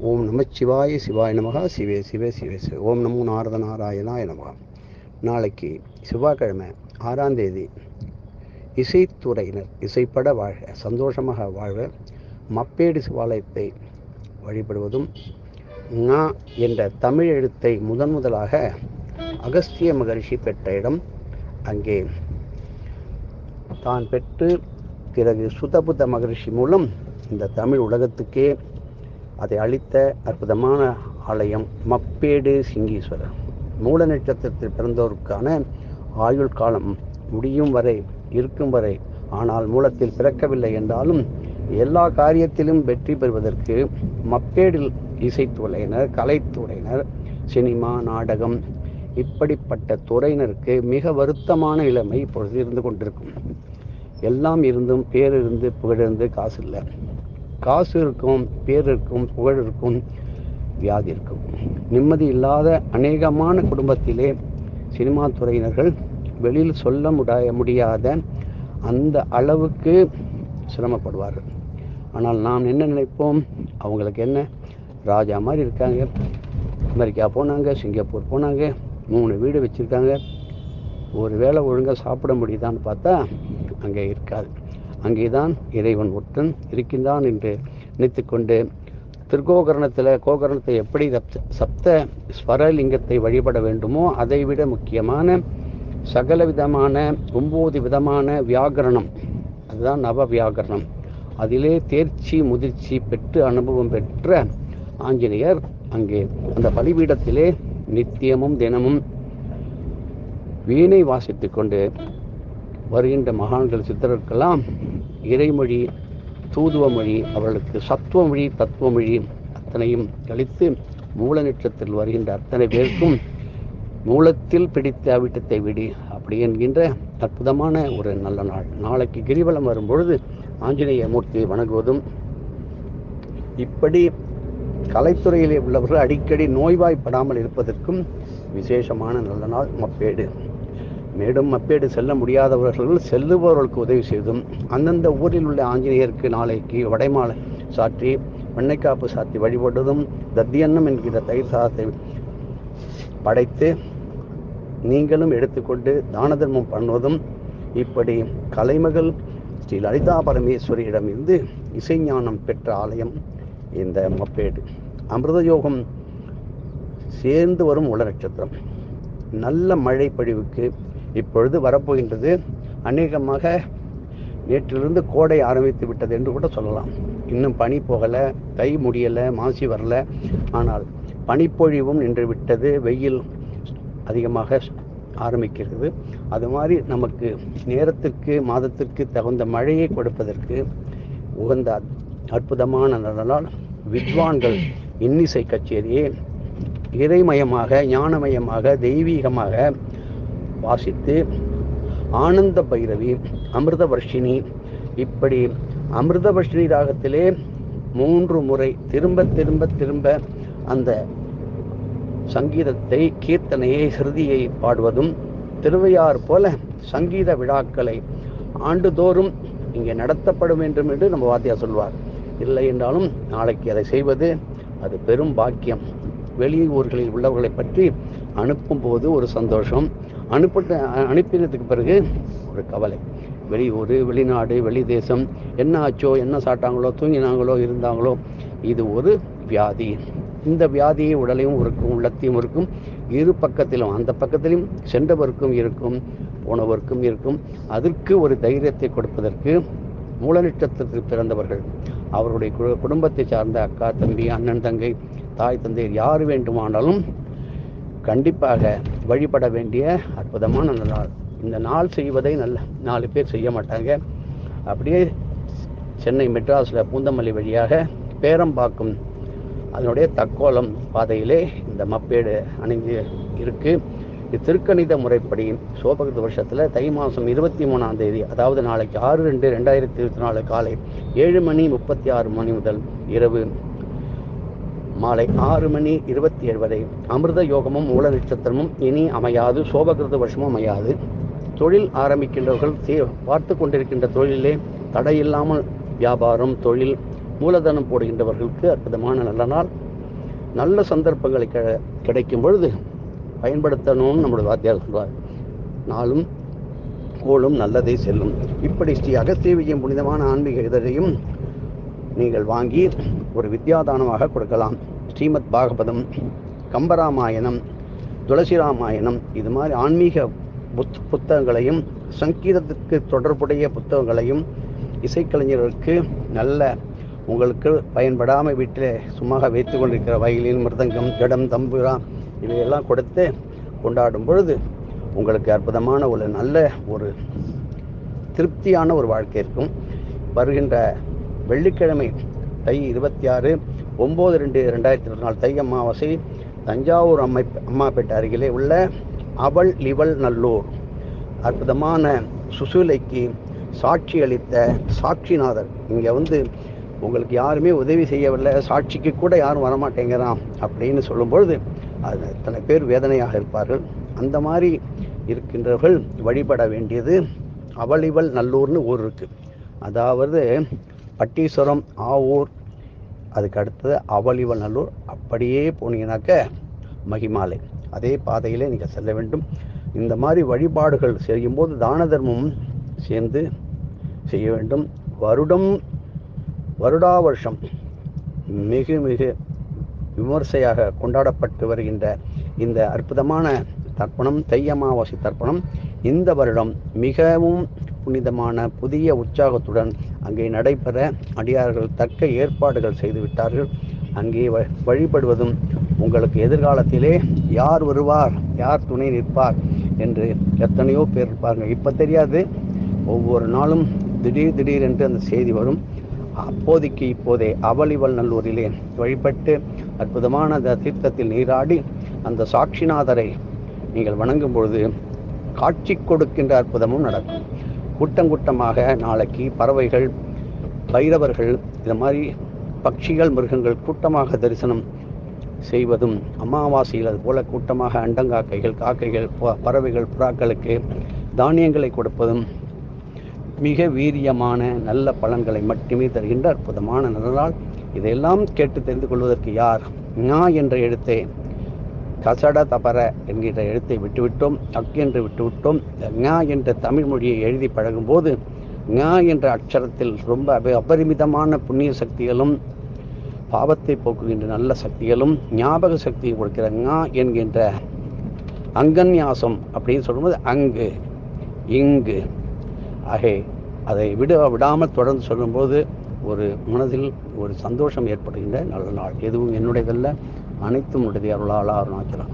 ஓம் நம சிவாய சிவாய நமகா சிவே சிவே சிவே சிவ. ஓம் நமோ நாரத நாராயணாய நமகா. நாளைக்கு செவ்வாய்க்கிழமை ஆறாம் தேதி இசைத்துறையினர் இசைப்பட வாழ்க சந்தோஷமாக வாழ்க. மப்பேடு சிவாலயத்தை வழிபடுவதும் ங என்ற தமிழ் எழுத்தை முதன் முதலாக அகஸ்திய மகரிஷி பெற்ற இடம் அங்கே. தான் பெற்று பிறகு சுதபுத்த மகரிஷி மூலம் இந்த தமிழ் உலகத்துக்கே அதை அளித்த அற்புதமான ஆலயம் மப்பேடு சிங்கீஸ்வரர். மூல நட்சத்திரத்தில் பிறந்தோருக்கான ஆயுள் காலம் முடியும் வரை இருக்கும் வரை ஆனால் மூலத்தில் பிறக்கவில்லை என்றாலும் எல்லா காரியத்திலும் வெற்றி பெறுவதற்கு மப்பேடில் இசைத்துறையினர் கலைத்துறையினர் சினிமா நாடகம் இப்படிப்பட்ட துறையினருக்கு மிக வருத்தமான நிலைமை இப்பொழுது இருந்து கொண்டிருக்கும். எல்லாம் இருந்தும் பேர் இருந்து புகழிருந்து காசு இல்லை காசு இருக்கும் பேர் இருக்கும் புகழ் இருக்கும் வியாதி இருக்கும் நிம்மதி இல்லாத அநேகமான குடும்பத்திலே சினிமா துறையினர்கள் வெளியில் சொல்ல முடிய முடியாத அந்த அளவுக்கு சிரமப்படுவார்கள். ஆனால் நாம் என்ன நினைப்போம்? அவங்களுக்கு என்ன? ராஜா மாதிரி இருக்காங்க. அமெரிக்கா போனாங்க சிங்கப்பூர் போனாங்க மூணு வீடு வச்சுருக்காங்க. ஒரு வேளை ஒழுங்காக சாப்பிட முடியுதான்னு பார்த்தா அங்கே இருக்காது. அங்கேதான் இறைவன் ஒற்றன் இருக்கின்றான் என்று நினைத்துக்கொண்டு திருக்கோகரணத்தில் கோகரணத்தை எப்படி சப்த சப்த ஸ்வரலிங்கத்தை வழிபட வேண்டுமோ அதைவிட முக்கியமான சகல விதமான ஒம்பது விதமான வியாகரணம். அதுதான் நவ வியாகரணம் அதிலே தேர்ச்சி முதிர்ச்சி பெற்று அனுபவம் பெற்ற ஆஞ்சநேயர் அங்கே அந்த பலிபீடத்திலே நித்தியமும் தினமும் வீணை வாசித்து கொண்டு வருகின்ற மகான்கள் சித்தர்களுக்கெல்லாம் இறைமொழி தூதுவ மொழி அவர்களுக்கு சத்துவ மொழி தத்துவ மொழி அத்தனையும் கழித்து மூல நட்சத்திரத்தில் வருகின்ற அத்தனை பேருக்கும் மூலத்தில் பிடித்த அவிட்டத்தை விடி அப்படி என்கின்ற அற்புதமான ஒரு நல்ல நாள். நாளைக்கு கிரிவலம் வரும்பொழுது ஆஞ்சநேய மூர்த்தியை வணங்குவதும் இப்படி கலைத்துறையிலே உள்ளவர்கள் அடிக்கடி நோய்வாய்ப்படாமல் இருப்பதற்கும் விசேஷமான நல்ல நாள் மப்பேடு. மேடும் மப்பேடு செல்ல முடியாதவர்கள் செல்லுபவர்களுக்கு உதவி செய்தும் அந்தந்த ஊரில் உள்ள ஆஞ்சநேயருக்கு நாளைக்கு வடைமாலை சாற்றி வெண்ணைக்காப்பு சாத்தி வழிபடுவதும் தத்தியன்னம் என்கிற தயிர் சாதத்தை படைத்து நீங்களும் எடுத்துக்கொண்டு தான தர்மம் பண்ணுவதும் இப்படி கலைமகள் ஸ்ரீ லலிதா பரமேஸ்வரியிடம் இருந்து இசைஞானம் பெற்ற ஆலயம் இந்த மப்பேடு. அமிர்த யோகம் சேர்ந்து வரும் உல நட்சத்திரம் நல்ல மழை பொழிவுக்கு இப்பொழுது வரப்போகின்றது அநேகமாக நேற்றிலிருந்து கோடை ஆரம்பித்து விட்டது என்று கூட சொல்லலாம். இன்னும் பனி போகலை தை முடியலை மாசி வரல. ஆனால் பனிப்பொழிவும் நின்று விட்டது வெயில் அதிகமாக ஆரம்பிக்கிறது. அது மாதிரி நமக்கு நேரத்திற்கு மாதத்திற்கு தகுந்த மழையை கொடுப்பதற்கு உகந்த அற்புதமான நல்ல வித்வான்கள் இன்னிசை கச்சேரியை இறைமயமாக ஞானமயமாக தெய்வீகமாக வாசித்து ஆனந்த பைரவி அமிர்த வர்ஷினி இப்படி அமிர்த வர்ஷினி ராகத்திலே மூன்று முறை திரும்ப திரும்ப திரும்ப அந்த சங்கீதத்தை கீர்த்தனையை ஹிருதியை பாடுவதும் திருவையார் போல சங்கீத விழாக்களை ஆண்டுதோறும் இங்கே நடத்தப்படும் வேண்டும் என்று நம்ம வாத்தியார் சொல்வார். இல்லை என்றாலும் நாளைக்கு அதை செய்வது அது பெரும் பாக்கியம். வெளியூர்களில் உள்ளவர்களை பற்றி அனுப்பும் போது ஒரு சந்தோஷம். அனுப்பிட்ட அனுப்பினதுக்கு பிறகு ஒரு கவலை. வெளியூர் வெளிநாடு வெளி தேசம் என்ன ஆச்சோ என்ன சாப்பிட்டாங்களோ தூங்கினாங்களோ இருந்தாங்களோ இது ஒரு வியாதி. இந்த வியாதியை உடலையும் இருக்கும் உள்ளத்தையும் இருக்கும் இரு பக்கத்திலும் அந்த பக்கத்திலும் சென்றவருக்கும் இருக்கும் போனவருக்கும் இருக்கும். அதற்கு ஒரு தைரியத்தை கொடுப்பதற்கு மூல நட்சத்திரத்தில் பிறந்தவர்கள் அவருடைய குடும்பத்தை சார்ந்த அக்கா தம்பி அண்ணன் தங்கை தாய் தந்தையர் யார் வேண்டுமானாலும் கண்டிப்பாக வழிபட வேண்டிய அற்புதமான அந்த நாள். இந்த நாள் செய்வதை நல்ல நாலு பேர் செய்ய மாட்டாங்க. அப்படியே சென்னை மெட்ராஸில் பூந்தமல்லி வழியாக பேரம்பாக்கம் அதனுடைய தக்கோலம் பாதையிலே இந்த மப்பேடு அணிந்து இருக்குது இது திருக்கணித முறைப்படி சோபகிருத வருஷத்தில் தை மாதம் இருபத்தி மூணாம் தேதி அதாவது நாளைக்கு ஆறு ரெண்டு ரெண்டாயிரத்தி இருபத்தி நாலு காலை ஏழு மணி முப்பத்தி ஆறு மணி முதல் இரவு மாலை ஆறு மணி இருபத்தி ஏழு வரை. அமிர்த யோகமும் மூல நட்சத்திரமும் இனி அமையாது சோபகிருத வருஷமும் அமையாது. தொழில் ஆரம்பிக்கின்றவர்கள் தே- பார்த்து கொண்டிருக்கின்ற தொழிலே தடையில்லாமல் வியாபாரம் தொழில் மூலதனம் போடுகின்றவர்களுக்கு அற்புதமான நல்ல நாள். நல்ல சந்தர்ப்பங்களை க- கிடைக்கும் பொழுது பயன்படுத்தணும்னு நம்முடைய வாத்தியார் சொல்வார். நாளும் கோளும் நல்லதே செல்லும். இப்படி ஸ்ரீ அகஸ்தீவியம் புனிதமான ஆன்மீக இதழையும் நீங்கள் வாங்கி ஒரு வித்யாதானமாக கொடுக்கலாம். ஸ்ரீமத் பாகவதம் கம்பராமாயணம் துளசி ராமாயணம் இது மாதிரி ஆன்மீக புத் புத்தகங்களையும் சங்கீதத்துக்கு தொடர்புடைய புத்தகங்களையும் இசைக்கலைஞர்களுக்கு நல்ல உங்களுக்கு பயன்படாமல் வீட்டில் சும்மாக வைத்து கொண்டிருக்கிற வயலின் மிருதங்கம் ஜடம் தம்புரா இவையெல்லாம் கொடுத்து கொண்டாடும் பொழுது உங்களுக்கு அற்புதமான ஒரு நல்ல ஒரு திருப்தியான ஒரு வாழ்க்கை இருக்கும். வருகின்ற வெள்ளிக்கிழமை தை இருபத்தி ஆறு ஒம்பது ரெண்டு ரெண்டாயிரத்தி இருபத்தி நாலு தை அமாவாசை தஞ்சாவூர் அம்மை அம்மாப்பேட்டை அருகிலே உள்ள அவள் லிவல் நல்லூர். அற்புதமான சுசூலைக்கு சாட்சி அளித்த சாட்சிநாதர். இங்கே வந்து உங்களுக்கு யாருமே உதவி செய்யவில்லை சாட்சிக்கு கூட யாரும் வரமாட்டேங்கிறான் அப்படின்னு சொல்லும்பொழுது அது இத்தனை பேர் வேதனையாக இருப்பார்கள். அந்த மாதிரி இருக்கின்றவர்கள் வழிபட வேண்டியது அவளிவல் நல்லூர்னு ஊர் இருக்குது அதாவது பட்டீஸ்வரம் ஆவூர் அதுக்கு அடுத்தது அவலிவநல்லூர் நல்லூர் அப்படியே போனீங்கன்னாக்க மகிமாலை. அதே பாதையிலே நீங்கள் செல்ல வேண்டும். இந்த மாதிரி வழிபாடுகள் செய்யும்போது தான தர்மம் சேர்ந்து செய்ய வேண்டும். வருடம் வருடா வருஷம் மிக மிக விமர்சையாக கொண்டாடப்பட்டு வருகின்ற இந்த அற்புதமான தர்ப்பணம் தை அமாவாசை தர்ப்பணம் இந்த வருடம் மிகவும் புனிதமான புதிய உற்சாகத்துடன் அங்கே நடைபெற அடியார்கள் தக்க ஏற்பாடுகள் செய்து விட்டார்கள் அங்கே வழிபடுவதும் உங்களுக்கு எதிர்காலத்திலே யார் வருவார் யார் துணை நிற்பார் என்று எத்தனையோ பேர் இருப்பார்கள். இப்போ தெரியாது. ஒவ்வொரு நாளும் திடீர் திடீர் என்று அந்த செய்தி வரும். அப்போதைக்கு இப்போதே அவலிவல் நல்லூரிலே வழிபட்டு அற்புதமான அந்த தீர்த்தத்தில் நீராடி அந்த சாட்சிநாதரை நீங்கள் வணங்கும் பொழுது காட்சி கொடுக்கின்ற அற்புதமும் நடக்கும். கூட்டம் கூட்டமாக நாளைக்கு பறவைகள் பைரவர்கள் இது மாதிரி பட்சிகள் மிருகங்கள் கூட்டமாக தரிசனம் செய்வதும் அமாவாசையில் அது போல கூட்டமாக அண்டங்காக்கைகள் காக்கைகள் ப- பறவைகள் புறாக்களுக்கு தானியங்களை கொடுப்பதும் மிக வீரியமான நல்ல பலன்களை மட்டுமே தருகின்ற அற்புதமான நல்ல இதையெல்லாம் கேட்டு தெரிந்து கொள்வதற்கு யார்? நா என்ற எழுத்தை கசட தபர என்கிற எழுத்தை விட்டுவிட்டோம் அக் என்று விட்டுவிட்டோம். ஞா என்ற தமிழ் மொழியை எழுதி பழகும்போது ஞா என்ற அக்ஷரத்தில் ரொம்ப அபரிமிதமான புண்ணிய சக்திகளும் பாவத்தை போக்குகின்ற நல்ல சக்திகளும் ஞாபக சக்தியை கொடுக்கிற ஞா என்கின்ற அங்கன்யாசம் அப்படின்னு சொல்லும்போது அங்கு இங்கு. ஆகே அதை விட விடாமல் தொடர்ந்து சொல்லும்போது ஒரு மனதில் ஒரு சந்தோஷம் ஏற்படுகின்ற நல்ல நாள். எதுவும் என்னுடையதல்ல. அனைத்தும் உடைய அருளாளா அருணாச்சலம்